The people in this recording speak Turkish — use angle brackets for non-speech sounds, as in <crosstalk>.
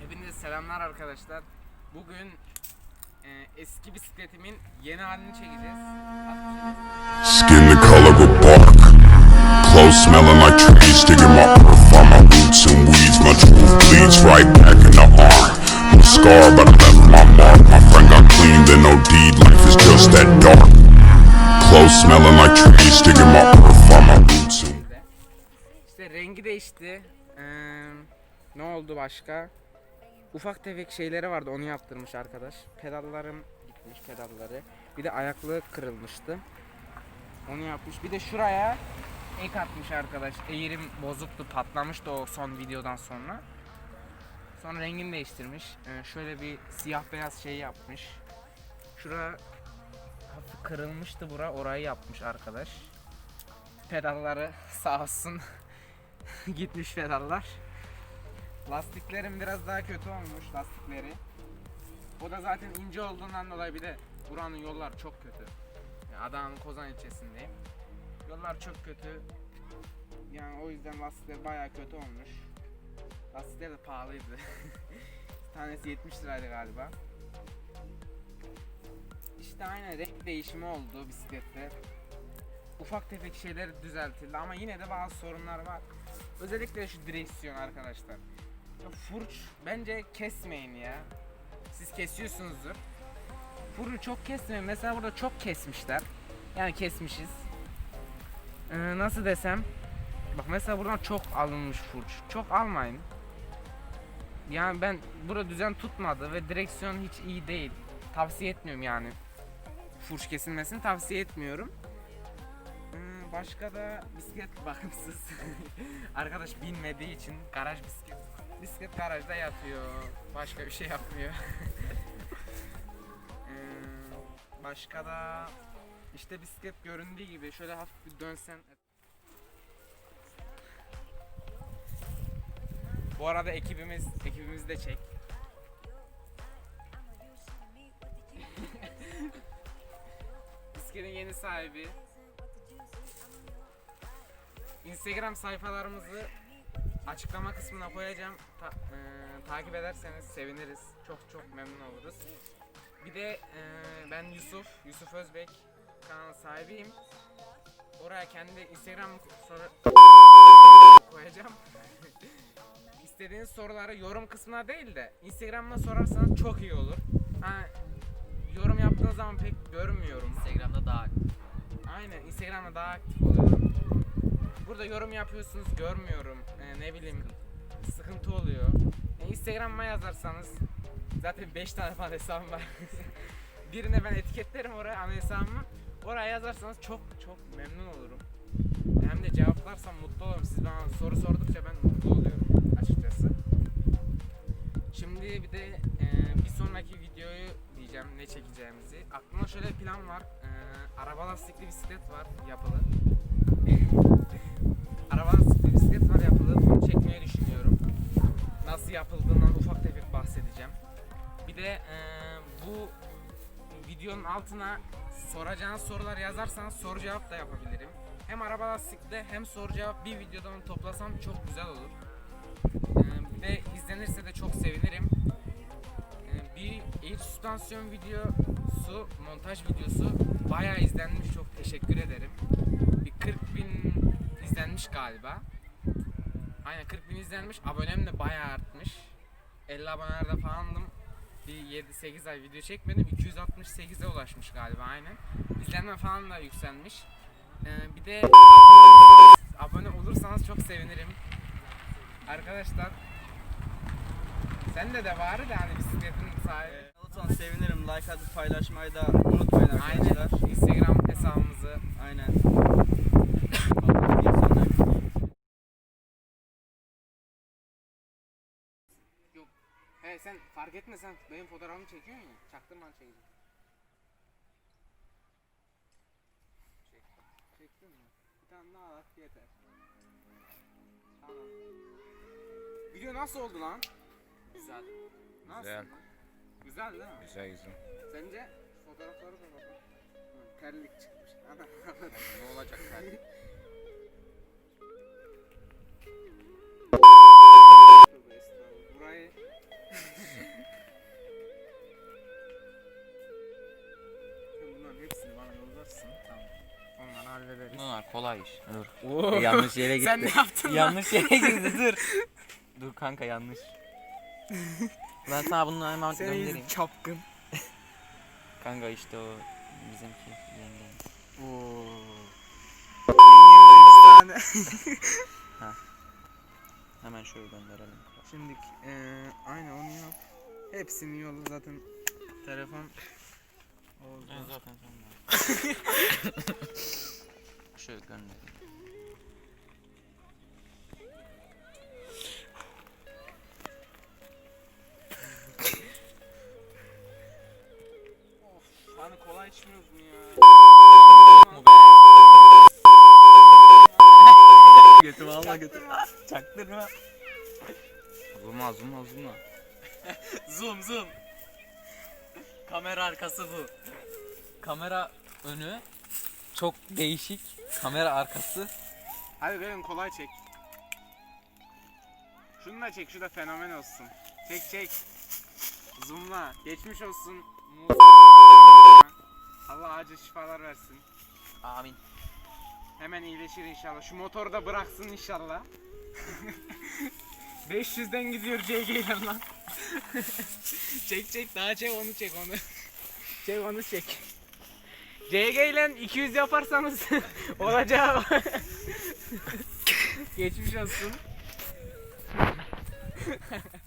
Hepinize selamlar arkadaşlar. Bugün e, eski bisikletimin yeni halini çekeceğiz. Skin the color of bark. Clothes smelling like trees. Digging my earth on my roots and weeds. My truth bleeds right back in the arm. I'm scarred, but I left my mark. My friend got clean, then no deed. Life is just that dark. Clothes smelling like trees. Digging my earth on my roots. İşte rengi değişti. Ee, ne oldu başka? Ufak tefek şeyleri vardı onu yaptırmış arkadaş. Pedallarım gitmiş pedalları. Bir de ayaklığı kırılmıştı. Onu yapmış. Bir de şuraya ek atmış arkadaş. Eğrim bozuktu patlamıştı o son videodan sonra. Sonra rengini değiştirmiş. Ee, şöyle bir siyah beyaz şey yapmış. Şura hafif kırılmıştı bura orayı yapmış arkadaş pedalları <laughs> sağ olsun <laughs> gitmiş pedallar. Lastiklerim biraz daha kötü olmuş lastikleri. O da zaten ince olduğundan dolayı bir de buranın yollar çok kötü. Yani Adana'nın Kozan ilçesindeyim. Yollar çok kötü. Yani o yüzden lastikler bayağı kötü olmuş. Lastikler de pahalıydı. <laughs> Tanesi 70 liraydı galiba. İşte aynen renk değişimi oldu bisiklette ufak tefek şeyler düzeltildi ama yine de bazı sorunlar var. Özellikle şu direksiyon arkadaşlar. Ya furç bence kesmeyin ya. Siz kesiyorsunuzdur. Furcu çok kesmeyin. Mesela burada çok kesmişler. Yani kesmişiz. Ee, nasıl desem? Bak mesela buradan çok alınmış furç. Çok almayın. Yani ben burada düzen tutmadı ve direksiyon hiç iyi değil. Tavsiye etmiyorum yani. Furç kesilmesini tavsiye etmiyorum. Hmm, Başka da bisiklet <laughs> bakımsız. Arkadaş binmediği için garaj bisiklet. Bisiklet garajda yatıyor. Başka bir şey yapmıyor. Hmm, <laughs> Başka da işte bisiklet göründüğü gibi şöyle hafif bir dönsen. Bu arada ekibimiz ekibimiz de çek. <laughs> Bisikletin yeni sahibi Instagram sayfalarımızı açıklama kısmına koyacağım. Ta- e, takip ederseniz seviniriz. Çok çok memnun oluruz. Bir de e, ben Yusuf, Yusuf Özbek kanal sahibiyim. Oraya kendi Instagram soru koyacağım. <laughs> İstediğiniz soruları yorum kısmına değil de Instagram'da sorarsanız çok iyi olur. Ha, yorum yaptığınız zaman pek görmüyorum. Instagram'da daha Aynen Instagram'da daha aktif oluyorum. Burada yorum yapıyorsunuz görmüyorum. Ee, ne bileyim sıkıntı oluyor. E, Instagram'a yazarsanız zaten 5 tane falan hesabım var. <laughs> Birine ben etiketlerim oraya ana hesabımı. Oraya yazarsanız çok çok memnun olurum. Hem de cevaplarsam mutlu olurum. Siz bana soru sordukça ben mutlu oluyorum açıkçası. Şimdi bir de e, bir sonraki videoyu diyeceğim ne çekeceğimizi. Aklımda şöyle plan var. E, araba lastikli bisiklet var yapılı. Videonun altına soracağınız sorular yazarsanız soru cevap da yapabilirim. Hem araba lastikli hem soru cevap bir videoda onu toplasam çok güzel olur. Ee, de izlenirse de çok sevinirim. Ee, bir air süspansiyon videosu, montaj videosu bayağı izlenmiş. Çok teşekkür ederim. Bir 40 bin izlenmiş galiba. Aynen 40 bin izlenmiş. Abonem de bayağı artmış. 50 abonelerde falandım. Bir 7-8 ay video çekmedim. 268'e ulaşmış galiba aynen. İzlenme falan da yükselmiş. Ee, bir de abone olursanız, abone olursanız çok sevinirim. Arkadaşlar Sende de var da hani bisikletin sahibi. Lütfen sevinirim. Like atıp paylaşmayı da unutmayın arkadaşlar. Aynen Instagram hesabımızı Aynen. He sen fark etme sen benim fotoğrafımı çekiyorsun ya. Çaktırma çekeceğim. Çektim. Çektin mi? Bir tane daha at yeter. Tamam. Video nasıl oldu lan? güzel. Nasıl? Güzel. Güzel değil mi? Güzel güzel. Sence fotoğrafları da bakın. Hı, terlik çıkmış. Ana. Ne olacak ben? Dur. Oo. E, yanlış yere <laughs> gitti. Sen ne yaptın? Yanlış yere <laughs> gitti dur. dur kanka yanlış. Ben sana bunu hemen Seni göndereyim. yüzü çapkın. <laughs> Kanka işte o bizimki yengem. Oo. Yengem efsane. Hemen şöyle gönderelim. Şimdi eee aynı onu yap. Hepsini yolla zaten. Telefon oldu. Ben zaten şöyle göndereyim. Hani kolay içmiyoruz mu ya? Götü valla götü. Çaktırma. Zoom'a zoom'a zoom'a. zoom zoom. Kamera arkası bu. Kamera önü çok değişik. Kamera arkası. Hadi gelin kolay çek. Şunu da çek, şu da fenomen olsun. Çek çek. Zoomla. Geçmiş olsun. Allah acil şifalar versin. Amin. Hemen iyileşir inşallah. Şu motoru da bıraksın inşallah. <laughs> 500'den gidiyor CG'den lan. <laughs> çek çek daha çek onu çek onu. <laughs> çek onu çek. CG ile 200 yaparsanız <laughs> olacağı <laughs> Geçmiş olsun. <laughs>